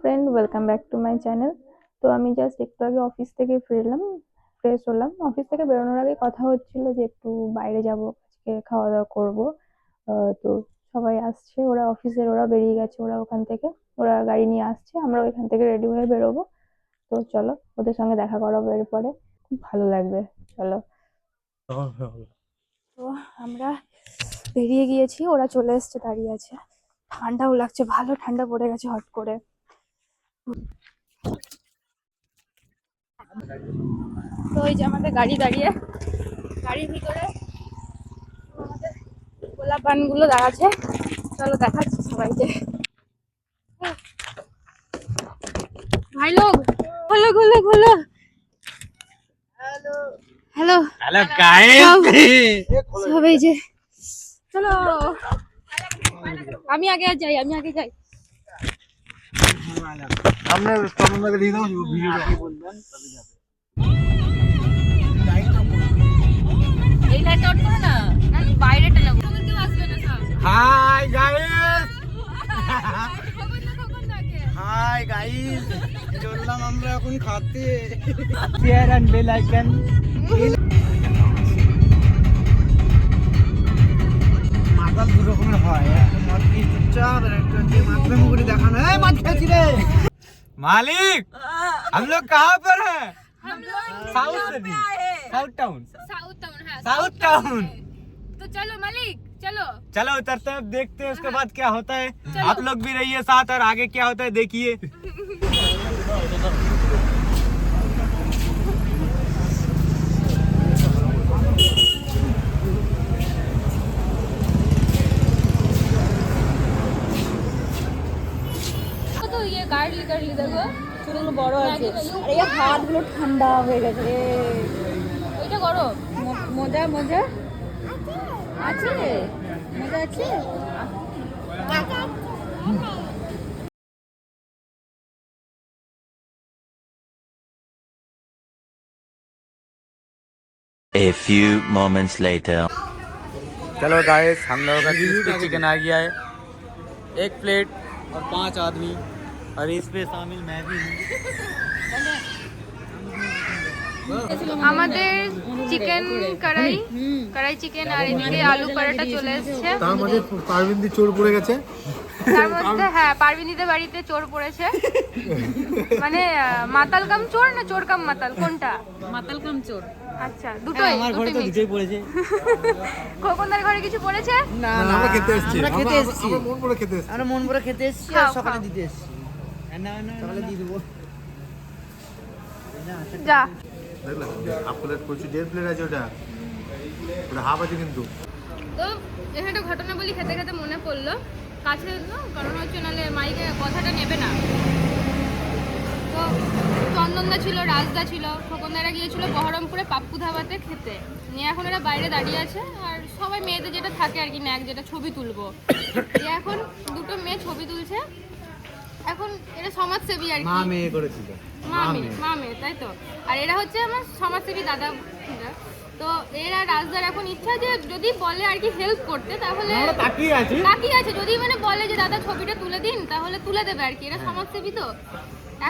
Friend welcome back to my channel তো আমি just একটু আগে অফিস থেকে ফিরলাম ফ্রেশ হলাম। অফিস থেকে বেরোনোর আগে কথা হচ্ছিল যে একটু বাইরে যাব আজকে খাওয়া দাওয়া করব তো সবাই আসছে ওরা অফিসের ওরা বেরিয়ে গেছে ওরা ওখান থেকে। ওরা গাড়ি নিয়ে আসছে আমরাও এখান থেকে রেডি হয়ে বেরোবো। তো চলো ওদের সঙ্গে দেখা করাবো এরপরে। খুব ভালো লাগবে চলো। তো আমরা বেরিয়ে গিয়েছি ওরা চলে এসছে দাঁড়িয়ে আছে। ঠান্ডাও লাগছে ভালো ঠান্ডা পড়ে গেছে হট করে। তো ওই যে আমাদের গাড়ি দাঁড়িয়ে গাড়ির ভিতরে আমাদের গোলাপ পানগুলো দাঁড়াচ্ছে। চলো দেখাচ্ছি সবাইকে। ভাই লোক হলো হলো হলো হ্যালো। হ্যালো। সবাই যে চলো। আমি আগে যাই আমি আগে যাই। আমরা চন্দনদাকে দিয়ে দাও ভিডিওটা বলবেন যাবে এই লাইট অন করো না। বাইরেটা আসবে না হাই গাইস হাই গাইস চললাম আমরা এখন খাতে। শেয়ার এন্ড বেল আইকন মাতাল দু হয় হ্যাঁ। একটা কি চুপচাপ আর একটা হচ্ছে দেখানো। এই খেয়েছি রে! मालिक हम लोग कहाँ पर है? हम लोग South City South Town South Town है साउथ टाउन तो चलो मालिक चलो। चलो उतरते हैं अब देखते हैं उसके बाद क्या होता है। आप लोग भी रहिए साथ और आगे क्या होता है देखिए। গার্লি গার্লি দেখো চুলগুলো বড় আছে আর এই হাতগুলো ঠান্ডা হয়ে গেছে রে এটা গরম ম- মজা মজা আছে মজা আছে A few moments later. चलो गाइस हम लोगों का क्रिस्पी चिकन आ गया है एक प्लेट और पांच आदमी और इस पे शामिल मैं भी हूँ আমাদের চিকেন কড়াই কড়াই চিকেন আর এদিকে আলু পরাটা চলে এসেছে তার মধ্যে পারবিন্দি চোর পড়ে গেছে তার মধ্যে হ্যাঁ পারবিনীদের বাড়িতে চোর পড়েছে মানে আহ, মাতাল কাম চোর না চোর কাম মাতাল কোনটা মাতাল কাম চোর আচ্ছা দুটোই আমার ঘরে তো দুটোই দুটোই পড়েছে খোকনদার ঘরে কিছু পড়েছে না না, আমরা খেতে এসেছি আমরা খেতে আমরা- এসেছি। আমরা মন করে খেতে এসেছি আমরা মন করে খেতে এসেছি খাও, আর সকালে খাও। দিতে এসেছি না না দিয়ে দেবো। যা। দেখলাম হাফ প্লেট করছি দেড় প্লেট আছে ওটা। ওটা হাফ আছে কিন্তু। তো এখানে একটা ঘটনা বলি খেতে খেতে মনে পড়ল কাছে কারণ হচ্ছে নাহলে মাইকে কথাটা নেবে না। তো চন্দনদা ছিল রাজদা ছিল খোকনদারা গিয়েছিল বহরমপুরে পাপ্পু ধাবাতে খেতে। নিয়ে এখন এরা বাইরে দাঁড়িয়ে আছে আর সবাই মেয়েদের যেটা থাকে আর কি ন্যাক যেটা ছবি তুলবো। দিয়ে এখন দুটো মেয়ে ছবি তুলছে এখন এরা সমাজসেবী আর মা মেয়ে করেছিল। মা মেয়ে মা মেয়ে তাই তো? আর এরা হচ্ছে আমার সমাজসেবী দাদা তো এরা রাজদার এখন ইচ্ছা যে যদি বলে আর কি হেল্প করতে তাহলে তাকিয়ে আছি। তাকিয়ে আছে। যদি মানে বলে যে দাদা ছবিটা তুলে দিন তাহলে তুলে দেবে আর কি। এরা সমাজসেবী তো।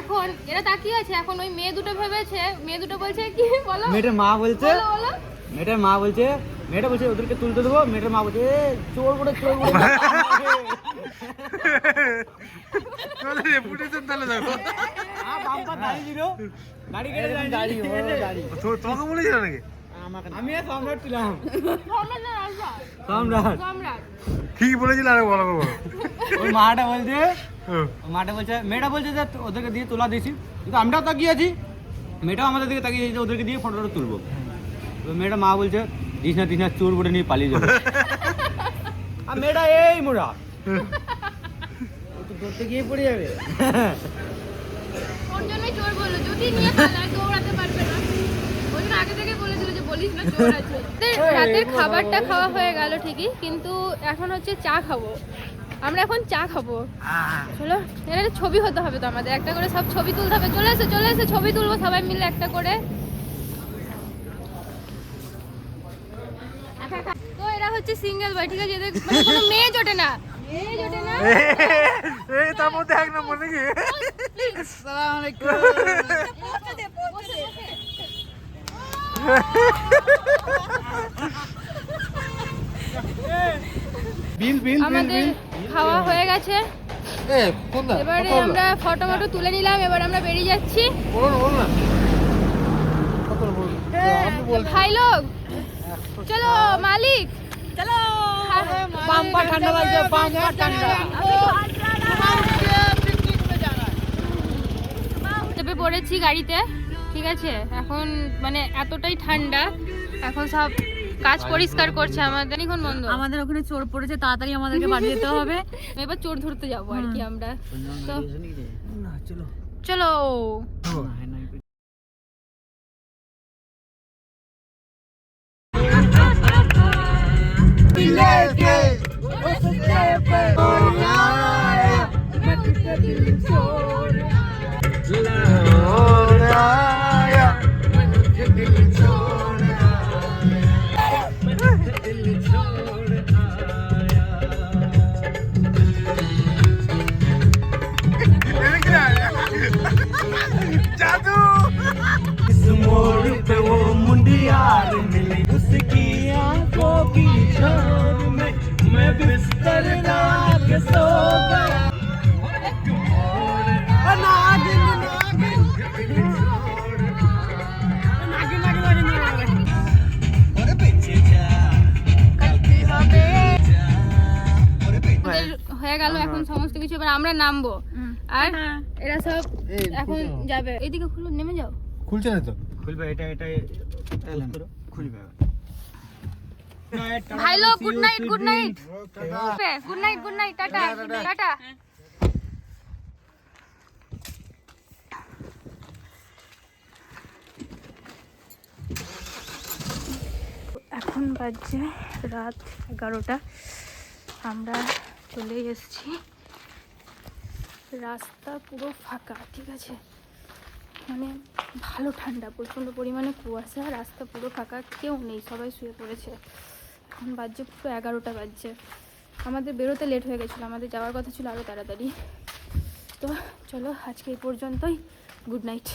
এখন এরা তাকিয়ে আছে। এখন ওই মেয়ে দুটো ভেবেছে মেয়ে দুটো বলছে কি বলো? মেয়েটার মা বলছে বলো বলো। মেয়েটার মা বলছে মেয়েটা বলছে ওদেরকে তুলতে দেবো? মেয়েটার মা বলছে চোর করে চোর করে রেপুটেশন তাহলে দেখো। তোমাকে বলেছিল নাকি? আমি আর সম্রাট ছিলাম। সম্রাট না রাজদা সম্রাট। সম্রাট। কি বলেছিল আরে বলো বলো। ওই মাটা বলছে মাটা বলছে মেয়েটা বলছে যে ওদেরকে দিয়ে তোলা দিয়েছি। কিন্তু আমরাও তাকিয়ে আছি। মেয়েটাও আমাদের দিকে তাকিয়ে ওদেরকে দিয়ে ফটোটা তুলবো। তো মেয়েটা মা বলছে দিস না চোর বলে নিয়ে পালিয়ে যাবে। আর মেয়েটা এই মোড়া। ও তো ধরতে গিয়ে পড়ে যাবে। ওর জন্যই চোর বলল যদি নিয়ে পালায় দৌড়াতে পারবে না। ওই জন্য আগে থেকে বলেছিল যে বলিস না চোর আছে। রাতের খাবারটা খাওয়া হয়ে গেল ঠিকই কিন্তু এখন হচ্ছে চা খাব। আমরা এখন চা খাব। চলো এর ছবি হতে হবে তো আমাদের। একটা করে সব ছবি তুলতে হবে। চলে এসে চলে এসে ছবি তুলবো সবাই মিলে একটা করে তো এরা হচ্ছে সিঙ্গেল বয় ঠিক আছে এদের মানে কোনো মেয়ে জোটে না। এই জোটে না? এই তার মধ্যে এক নম্বর নাকি বিল বিল আমাদের খাওয়া হয়ে গেছে। এবারে আমরা ফটো মটো তুলে নিলাম এবার আমরা বেরিয়ে যাচ্ছি। ভাই লোক চলো মালিক। বাম্পা ঠান্ডা লাগছে বাম্পা ঠান্ডা। চেপে পড়েছি গাড়িতে ঠিক আছে? এখন মানে এতটাই ঠান্ডা এখন সব কাজ পরিষ্কার করছে আমাদের। এখন বন্ধ। আমাদের ওখানে চোর পড়েছে তাড়াতাড়ি আমাদেরকে বাড়ি যেতে হবে। এবার চোর ধরতে যাব আর কি আমরা। তো চলো। আমাদের হয়ে গেল এখন সমস্ত কিছু এবার আমরা নামবো। আর এরা সব এখন যাবে। এদিকে খুলে নেমে যাও। খুলছে না তো? খুলবে এটা এটা খুলবে। ভাই লোক good night good night good night good night tata tata. এখন বাজছে রাত এগারোটা। আমরা চলে এসেছি। রাস্তা পুরো ফাঁকা ঠিক আছে? মানে ভালো ঠান্ডা প্রচণ্ড পরিমাণে কুয়াশা রাস্তা পুরো ফাঁকা কেউ নেই সবাই শুয়ে পড়েছে। এখন বাজছে পুরো এগারোটা বাজছে। আমাদের বেরোতে লেট হয়ে গেছিল, আমাদের যাওয়ার কথা ছিল আরও তাড়াতাড়ি। তো চলো আজকে এই পর্যন্তই গুড নাইট